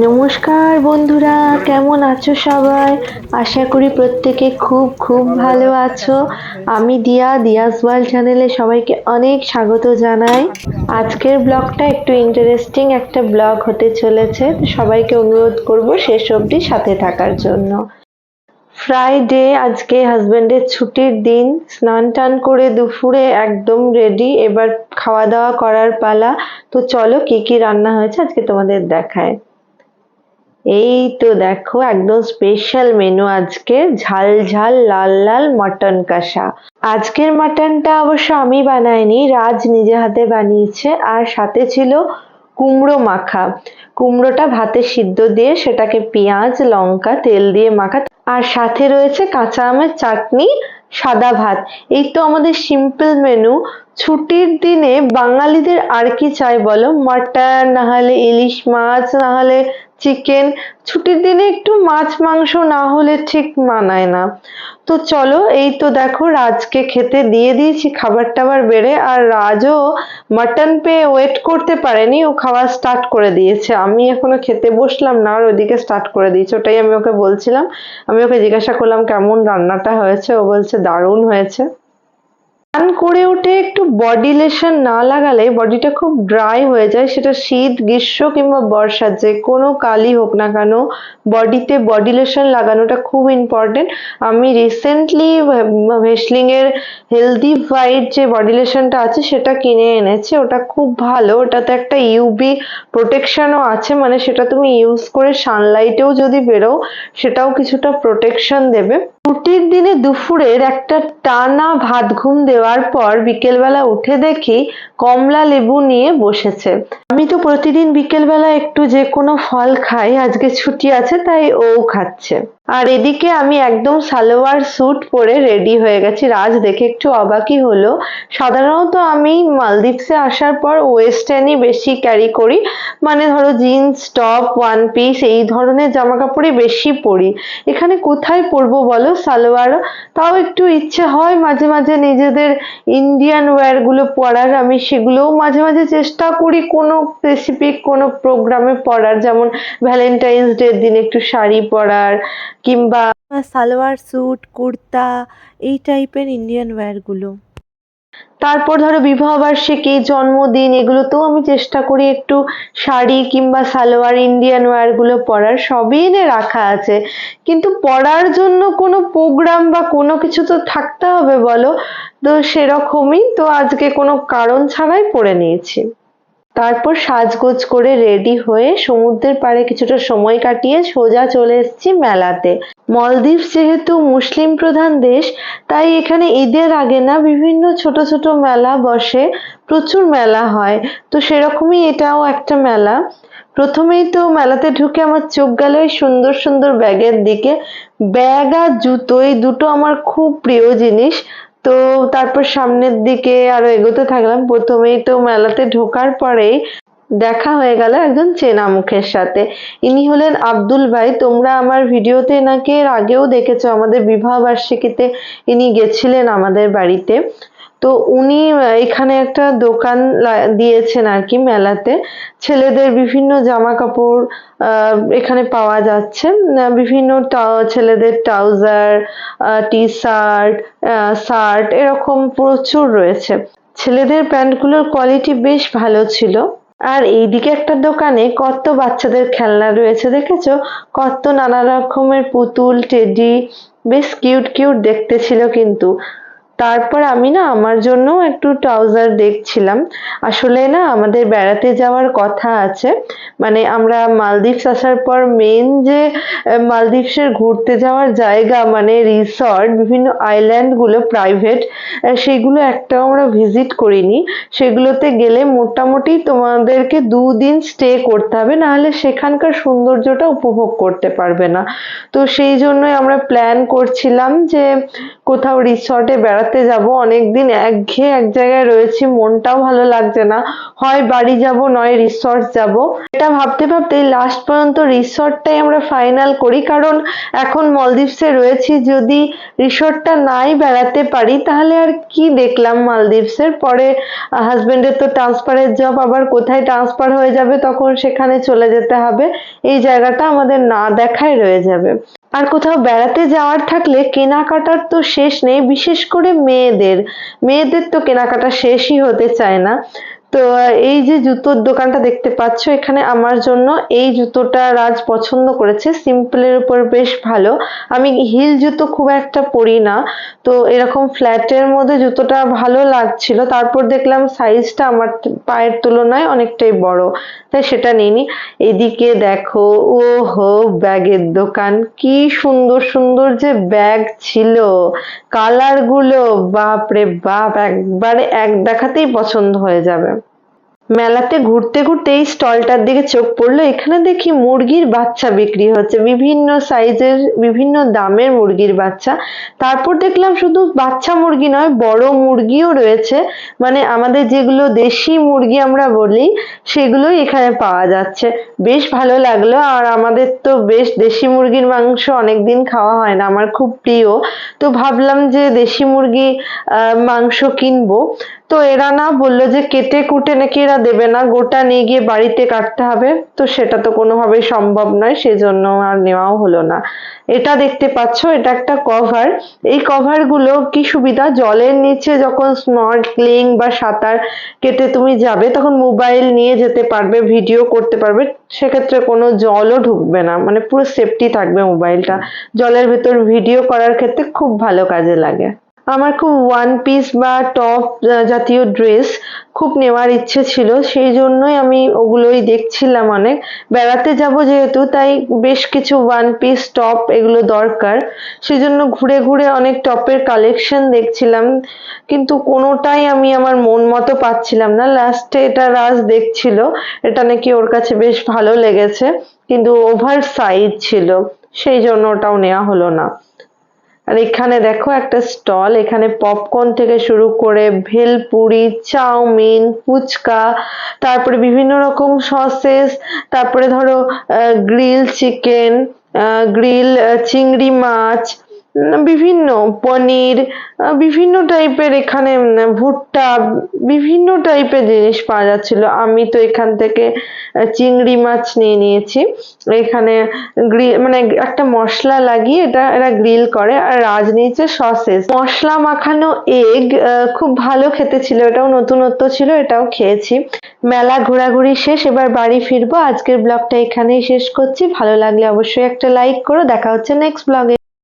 নমস্কার বন্ধুরা, কেমন আছো সবাই? আশা করি প্রত্যেকে খুব খুব ভালো আছো। আমি দিয়া, দিয়াস ওয়ার্ল্ড চ্যানেলে সবাইকে অনেক স্বাগত জানাই। আজকের ব্লগটা একটু ইন্টারেস্টিং একটা ব্লগ হতে চলেছে। সবাইকে অনুরোধ করব শেষ অবধি সাথে থাকার জন্য। ফ্রাইডে আজকে হাজব্যান্ডের ছুটির দিন। স্নান টান করে দুপুরে একদম রেডি এবার খাওয়া দাওয়া করার পালা। তো চলো কি কি রান্না হয়েছে আজকে তোমাদের দেখায়। এই তো দেখো, একদম স্পেশাল মেনু আজকে। ঝাল ঝাল, লাল লাল মটন কষা। আজকের মাটনটা অবশ্য আমি বানাইনি, রাজ নিজে হাতে বানিয়েছে। আর সাথে ছিল কুমড়ো মাখা। কুমড়োটা ভাতে সিদ্ধ দিয়ে সেটাকে পেঁয়াজ, লঙ্কা, তেল দিয়ে মাখা। আর সাথে রয়েছে কাঁচা আমের চাটনি, সাদা ভাত। এই তো আমাদের সিম্পল মেনু ছুটির দিনে বাঙালিদের আর কি চাই বলো? মাটন না হলে ইলিশ মাছ না হলে চিকেন ছুটির দিনে একটু মাছ, মাংস না হলে ঠিক মানায় না। তো চলো, এই তো দেখো রাজকে খেতে দিয়ে দিয়েছি খাবার টাবার বেড়ে, আর রাজও মাটন পেয়ে ওয়েট করতে পারেনি, ও খাওয়া স্টার্ট করে দিয়েছে। আমি এখনও খেতে বসলাম না, আর ওদিকে স্টার্ট করে দিয়েছে। ওটাই আমি ওকে বলছিলাম। আমি ওকে জিজ্ঞাসা করলাম, কেমন রান্নাটা হয়েছে? ও বলছে, দারুণ হয়েছে। স্নান করে উঠে একটু বডি লেশন না লাগালে বডিটা খুব ড্রাই হয়ে যায়। সেটা শীত, গ্রীষ্ম কিংবা বর্ষা যে কোনো কালই হোক না কেন বডিতে বডি লোশন লাগানোটা খুব ইম্পর্টেন্ট আমি রিসেন্টলি ভেসলিং এর হেলদি হোয়াইট যে বডি লোশনটা আছে সেটা কিনে এনেছি। ওটা খুব ভালো। ওটাতে একটা ইউবি প্রোটেকশনও আছে। মানে সেটা তুমি ইউজ করে সানলাইটেও যদি বেরো সেটাও কিছুটা প্রোটেকশন দেবে। ছুটির দিনে দুপুরের একটা টানা ভাত ঘুম দেওয়ার পর বিকেলবেলা উঠে দেখি কমলা লেবু নিয়ে বসেছে। আমি তো প্রতিদিন বিকেলবেলা একটু যে কোনো ফল খাই, আজকে ছুটি আছে তাই ও খাচ্ছে। আর এদিকে আমি একদম সালোয়ার স্যুট পরে রেডি হয়ে গেছি। রাজ দেখে একটু অবাকই হলো। সাধারণত আমি মালদ্বীপসে আসার পর ওয়েস্টার্নই বেশি ক্যারি করি। মানে ধরো জিন্স টপ ওয়ান পিস এই ধরনের জামা কাপড়ই বেশি পরি। এখানে কোথায় পরবো বলো? সালোয়ার? তাও একটু ইচ্ছে হয় মাঝে মাঝে নিজেদের ইন্ডিয়ান ওয়্যারগুলো পরার। আমি সেগুলোও মাঝে মাঝে চেষ্টা করি কোনো স্পেসিফিক কোনো প্রোগ্রামে পরার। যেমন ভ্যালেন্টাইন্স ডের দিন একটু শাড়ি পরার কিংবা সালোয়ার স্যুট কুর্তা, এই টাইপের ইন্ডিয়ান ওয়্যারগুলো তারপর ধরো বিবাহ বার্ষিকী জন্মদিন, এগুলোতেও আমি চেষ্টা করি একটু শাড়ি কিংবা সালোয়ার ইন্ডিয়ান ওয়্যারগুলো পরার, সবই এনে রাখা আছে। কিন্তু পরার জন্য কোনো প্রোগ্রাম বা কোনো কিছু তো থাকতে হবে বলো? তো সেরকমই তো আজকে কোনো কারণ ছাড়াই পরে নিয়েছি। তারপর সাজগোজ করে রেডি হয়ে সমুদ্রের পাড়ে কিছুটা সময় কাটিয়ে সোজা চলে এসেছি মেলাতে। মলদ্বীপ যেহেতু মুসলিম প্রধান দেশ, তাই এখানে ঈদের আগে না বিভিন্ন ছোট ছোট মেলা বসে, প্রচুর মেলা হয়। তো সেরকমই এটাও একটা মেলা। প্রথমেই তো মেলাতে ঢুকে আমার চোখ গেল এই সুন্দর সুন্দর ব্যাগের দিকে। ব্যাগ আর জুতো এই দুটো আমার খুব প্রিয় জিনিস। তো তারপর সামনের দিকে আরও এগোতে থাকলাম। প্রথমেই তো মেলাতে ঢোকার পরেই দেখা হয়ে গেল একজন চেনা মুখের সাথে। ইনি হলেন আব্দুল ভাই। তোমরা আমার ভিডিওতে এনাকে আগেও দেখেছ আমাদের বিবাহ বার্ষিকীতে ইনি গেছিলেন আমাদের বাড়িতে। তো উনি এখানে একটা দোকান দিয়েছেন আর কি মেলাতে। ছেলেদের বিভিন্ন জামা কাপড় এখানে পাওয়া যাচ্ছে। বিভিন্ন ছেলেদের ট্রাউজার টি শার্ট শার্ট, এরকম প্রচুর রয়েছে। ছেলেদের প্যান্টগুলোর কোয়ালিটি বেশ ভালো ছিল। আর এইদিকে একটা দোকানে কত বাচ্চাদের খেলনা রয়েছে, দেখেছ? কত নানা রকমের পুতুল, টেডি, বেশ কিউট কিউট দেখতে ছিল কিন্তু। তারপর আমি না আমার জন্য একটু ট্রাউজার দেখছিলাম। আসলে না আমাদের বেড়াতে যাওয়ার কথা আছে। মানে আমরা মালদ্বীপস আসার পর মেন যে মালদ্বীপসের ঘুরতে যাওয়ার জায়গা মানে রিসর্ট বিভিন্ন আইল্যান্ডগুলো প্রাইভেট সেগুলো একটাও আমরা ভিজিট করিনি। সেগুলোতে গেলে মোটামুটি তোমাদেরকে দুদিন স্টে করতে হবে, নাহলে সেখানকার সৌন্দর্যটা উপভোগ করতে পারবে না। তো সেই জন্যই আমরা প্ল্যান করছিলাম যে কোথাও রিসর্টে বেড়াতে বেড়াতে যাব, অনেকদিন একঘেয়ে এক জায়গায় রয়েছি, মনটাও ভালো লাগছে না। হয় বাড়ি যাব, নয় রিসর্ট যাব। এটা ভাবতে ভাবতে লাস্ট পর্যন্ত রিসর্টটাই আমরা ফাইনাল করি, কারণ এখন মলদ্বীপসে রয়েছি। যদি রিসর্টটা নাই বেড়াতে পারি, তাহলে আর কি দেখলাম মালদ্বীপসের পরে হাজবেন্ডের তো ট্রান্সফারের জব আবার কোথায় ট্রান্সফার হয়ে যাবে, তখন সেখানে চলে যেতে হবে। এই জায়গাটা আমাদের না দেখাই রয়ে যাবে। আর কোথাও বেড়াতে যাওয়ার থাকলে কেনাকাটার তো শেষ নেই, বিশেষ করে মেয়েদের। মেয়েদের তো কেনাকাটা শেষই হতে চায় না। তো এই যে জুতোর দোকানটা দেখতে পাচ্ছ, এখানে আমার জন্য এই জুতোটা রাজ পছন্দ করেছে। সিম্পলের উপর বেশ ভালো। আমি হিল জুতো খুব একটা পরি না। তো এরকম ফ্ল্যাটের মধ্যে জুতোটা ভালো লাগছিল। তারপর দেখলাম সাইজটা আমার পায়ের তুলনায় অনেকটাই বড়। তাই সেটা নিইনি। এদিকে দেখো ও হো ব্যাগের দোকান। কি সুন্দর সুন্দর যে ব্যাগ ছিল। কালারগুলো বাপরে বাপ একবারে এক দেখাতেই পছন্দ হয়ে যাবে। মেলাতে ঘুরতে ঘুরতে এই স্টলটার দিকে চোখ পড়ল। এখানে দেখি মুরগির বাচ্চা বিক্রি হচ্ছে। বিভিন্ন সাইজের, বিভিন্ন দামের মুরগির বাচ্চা। তারপর দেখলাম শুধু বাচ্চা মুরগি নয়, বড় মুরগিও রয়েছে। মানে আমাদের যেগুলো দেশি মুরগি আমরা বলি, সেগুলোই এখানে পাওয়া যাচ্ছে। বেশ ভালো লাগল। আর আমাদের তো বেশ দেশি মুরগির মাংস অনেকদিন খাওয়া হয় না, আমার খুব প্রিয়। তো ভাবলাম যে দেশি মুরগি মাংস কিনবো। তো এরা না বলল যে কেটে কুটে নাকি এরা দেবে না, গোটা নিয়ে গিয়ে বাড়িতে কাটতে হবে। তো সেটা তো কোনোভাবেই সম্ভব নয়, সেজন্য আর নেওয়াও হলো না। এটা দেখতে পাচ্ছ, এটা একটা কভার এই কভারগুলো কি সুবিধা? জলের নিচে যখন স্নর্কেলিং বা সাঁতার কেটে তুমি যাবে, তখন মোবাইল নিয়ে যেতে পারবে ভিডিও করতে পারবে। সেক্ষেত্রে কোনো জলও ঢুকবে না মানে পুরো সেফটি থাকবে মোবাইলটা জলের ভেতর ভিডিও করার ক্ষেত্রে খুব ভালো কাজে লাগে। আমার খুব ওয়ান পিস বা টপ জাতীয় ড্রেস খুব নেওয়ার ইচ্ছে ছিল। সেই জন্যই আমি ওগুলোই দেখছিলাম অনেক। বেড়াতে যাব যেহেতু, তাই বেশ কিছু ওয়ান পিস টপ এগুলো দরকার। সেই জন্য ঘুরে ঘুরে অনেক টপের কালেকশন দেখছিলাম। কিন্তু কোনোটাই আমি আমার মন মতো পাচ্ছিলাম না। লাস্টে এটা রাজ দেখছিল। এটা নাকি ওর কাছে বেশ ভালো লেগেছে। কিন্তু ওভার সাইজ ছিল। সেই জন্য ওটাও নেওয়া হলো না। আর এখানে দেখো একটা স্টল, এখানে পপকর্ন থেকে শুরু করে ভেলপুরি চাউমিন, ফুচকা, তারপরে বিভিন্ন রকম সসেস, তারপরে ধরো গ্রিল চিকেন গ্রিল চিংড়ি মাছ বিভিন্ন পনির বিভিন্ন টাইপের এখানে ভুট্টা, বিভিন্ন টাইপের জিনিস পাওয়া যাচ্ছিল। আমি তো এখান থেকে চিংড়ি মাছ নিয়ে নিয়েছি। এখানে মানে একটা মশলা লাগিয়ে এটা এরা গ্রিল করে। আর রাজ নিয়েছে সসেস মশলা মাখানো এগ খুব ভালো খেতে ছিল। এটাও নতুনত্ব ছিল, এটাও খেয়েছি। মেলা ঘোরাঘুরি শেষ, এবার বাড়ি ফিরবো। আজকের ব্লগটা এখানেই শেষ করছি। ভালো লাগলে অবশ্যই একটা লাইক করো। দেখা হচ্ছে নেক্সট ব্লগে